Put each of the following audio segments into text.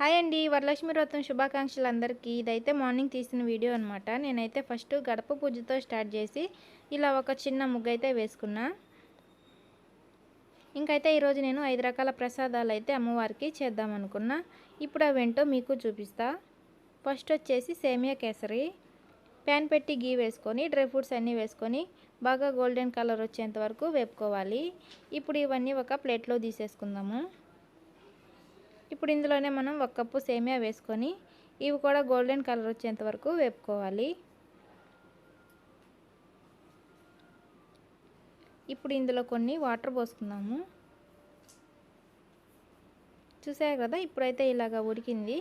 Hi అండి వరలక్ష్మి వ్రతం శుభాకాంక్షలు అందరికీ ఇదైతే మార్నింగ్ తీసిన వీడియో అనమాట నేనైతే ఫస్ట్ గడప పూజతో స్టార్ట్ చేసి ఇలా ఒక చిన్న ముగ్గు అయితే వేసుకున్నా. ఇంకైతే ఈరోజు నేను ఐదు రకాల ప్రసాదాలు అయితే అమ్మవారికి చేద్దామనుకున్నా ఇప్పుడు అవేంటో మీకు చూపిస్తా. ఫస్ట్ వచ్చేసి సేమియా కేసరి. ప్యాన్ పెట్టి గీ వేసుకొని డ్రై ఫ్రూట్స్ అన్నీ వేసుకొని బాగా గోల్డెన్ కలర్ వచ్చేంత వరకు వేపుకోవాలి. ఇప్పుడు ఇవన్నీ ఒక ప్లేట్లో తీసేసుకుందాము. ఇప్పుడు ఇందులోనే మనం ఒక కప్పు సేమియా వేసుకొని ఇవి కూడా గోల్డెన్ కలర్ వచ్చేంత వరకు వేపుకోవాలి. ఇప్పుడు ఇందులో కొన్ని వాటర్ పోసుకుందాము. చూసారు కదా ఇప్పుడైతే ఇలాగ ఉడికింది.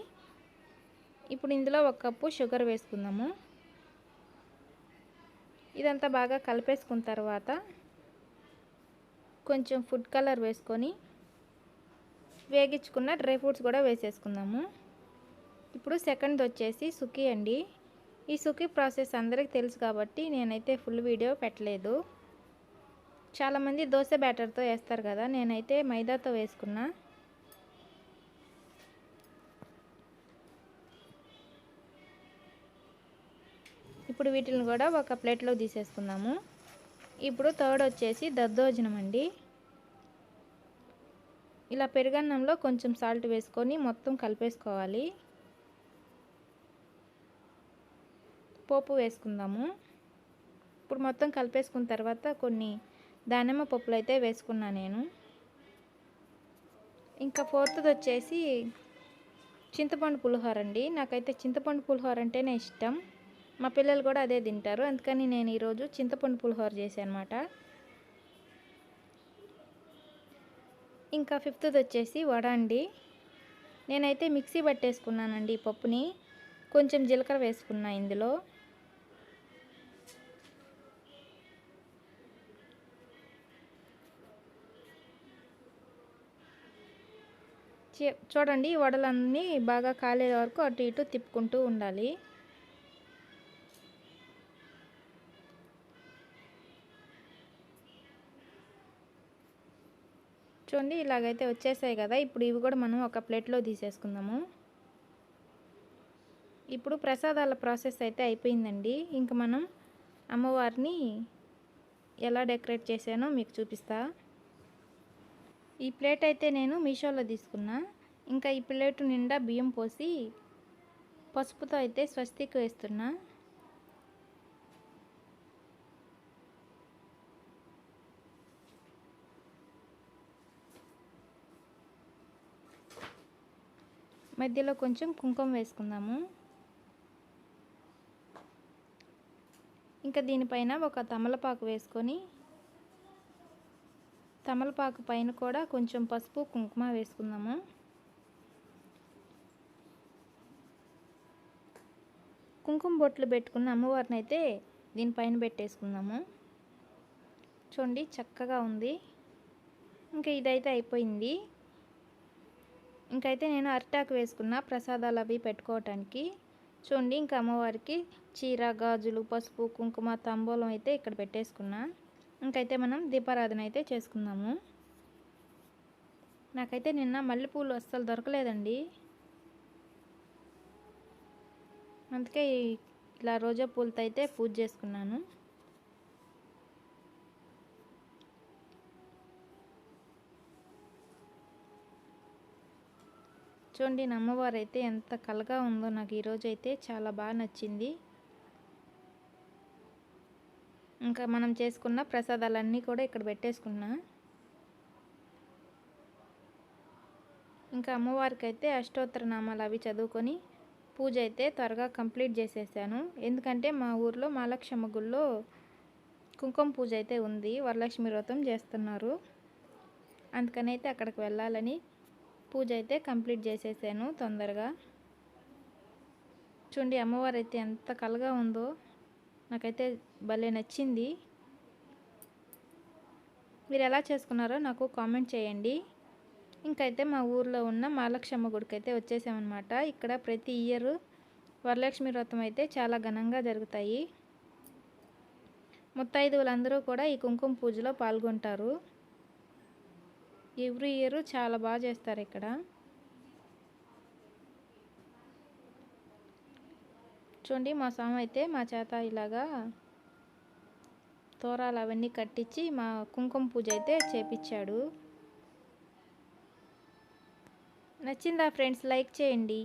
ఇప్పుడు ఇందులో ఒక కప్పు షుగర్ వేసుకుందాము. ఇదంతా బాగా కలిపేసుకున్న తర్వాత కొంచెం ఫుడ్ కలర్ వేసుకొని వేగించుకున్న డ్రై ఫ్రూట్స్ కూడా వేసేసుకుందాము. ఇప్పుడు సెకండ్ వచ్చేసి సుఖీ అండి. ఈ సుఖీ ప్రాసెస్ అందరికీ తెలుసు కాబట్టి నేనైతే ఫుల్ వీడియో పెట్టలేదు. చాలామంది దోశ బ్యాటర్తో వేస్తారు కదా నేనైతే మైదాతో వేసుకున్నా. ఇప్పుడు వీటిని కూడా ఒక ప్లేట్లో తీసేసుకుందాము. ఇప్పుడు థర్డ్ వచ్చేసి దద్దోజనం అండి. ఇలా పెరుగన్నంలో కొంచెం సాల్ట్ వేసుకొని మొత్తం కలిపేసుకోవాలి. పోపు వేసుకుందాము. ఇప్పుడు మొత్తం కలిపేసుకున్న తర్వాత కొన్ని దానిమ్మ పప్పులు అయితే వేసుకున్నా నేను. ఇంకా ఫోర్త్ది వచ్చేసి చింతపండు పులిహోర అండి. నాకైతే చింతపండు పులిహోర అంటేనే ఇష్టం. మా పిల్లలు కూడా అదే తింటారు. అందుకని నేను ఈరోజు చింతపండు పులిహోర చేశాను అనమాట ఇంకా ఫిఫ్త్ది వచ్చేసి వడ అండి. నేనైతే మిక్సీ పట్టేసుకున్నానండి ఈ పప్పుని. కొంచెం జీలకర్ర వేసుకున్నా ఇందులో. చూడండి వడలన్నీ బాగా కాలే వరకు అటు ఇటు తిప్పుకుంటూ ఉండాలి. చూడండి ఇలాగైతే వచ్చేసాయి కదా. ఇప్పుడు ఇవి కూడా మనం ఒక ప్లేట్లో తీసేసుకుందాము. ఇప్పుడు ప్రసాదాల ప్రాసెస్ అయితే అయిపోయిందండి. ఇంకా మనం అమ్మవారిని ఎలా డెకరేట్ చేశానో మీకు చూపిస్తా. ఈ ప్లేట్ అయితే నేను మీషోలో తీసుకున్నా. ఇంకా ఈ ప్లేట్ నిండా బియ్యం పోసి పసుపుతో అయితే స్వస్తికి వేస్తున్నా. మధ్యలో కొంచెం కుంకుమ వేసుకుందాము. ఇంకా దీనిపైన ఒక తమలపాకు వేసుకొని తమలపాకు పైన కూడా కొంచెం పసుపు కుంకుమ వేసుకుందాము. కుంకుమ బొట్లు పెట్టుకున్న అమ్మవారిని అయితే దీనిపైన పెట్టేసుకుందాము. చూడండి చక్కగా ఉంది. ఇంకా ఇదైతే అయిపోయింది. ఇంకైతే నేను అరిటాకు వేసుకున్న ప్రసాదాలు అవి పెట్టుకోవటానికి. చూడండి ఇంకా అమ్మవారికి చీర గాజులు పసుపు కుంకుమ తంబూలం అయితే ఇక్కడ పెట్టేసుకున్నా. ఇంకైతే మనం దీపారాధన అయితే చేసుకుందాము. నాకైతే నిన్న మల్లెపూలు అస్సలు దొరకలేదండి. అందుకే ఇలా రోజా పూలతో అయితే పూజ చేసుకున్నాను. చూడండి నా అమ్మవారు అయితే ఎంత కలగా ఉందో నాకు ఈరోజు అయితే చాలా బాగా నచ్చింది. ఇంకా మనం చేసుకున్న ప్రసాదాలన్నీ కూడా ఇక్కడ పెట్టేసుకున్నా. ఇంకా అమ్మవారికి అయితే అష్టోత్తర నామాలు అవి చదువుకొని పూజ అయితే త్వరగా కంప్లీట్ చేసేసాను. ఎందుకంటే మా ఊర్లో మహాలక్ష్మ గుళ్ళో కుంకుమ పూజ అయితే ఉంది. వరలక్ష్మి వ్రతం చేస్తున్నారు. అందుకని అయితే అక్కడికి వెళ్ళాలని పూజ అయితే కంప్లీట్ చేసేసాను తొందరగా. చూడండి అమ్మవారు అయితే ఎంత కలగా ఉందో. నాకైతే భలే నచ్చింది. మీరు ఎలా చేసుకున్నారో నాకు కామెంట్ చేయండి. ఇంకైతే మా ఊర్లో ఉన్న మహాలక్ష్మ గుడికి అయితే వచ్చేసామన్నమాట. ఇక్కడ ప్రతి ఇయర్ వరలక్ష్మి వ్రతం అయితే చాలా ఘనంగా జరుగుతాయి. ముత్తైదువులందరూ కూడా ఈ కుంకుమ పూజలో పాల్గొంటారు. ఎవ్రీ ఇయర్ చాలా బాగా చేస్తారు ఇక్కడ. చూడండి మా సామ అయితే మా చేత ఇలాగా తోరాలు అవన్నీ కట్టించి మా కుంకుమ పూజ అయితే చేపించాడు నచ్చిందా ఫ్రెండ్స్? లైక్ చేయండి.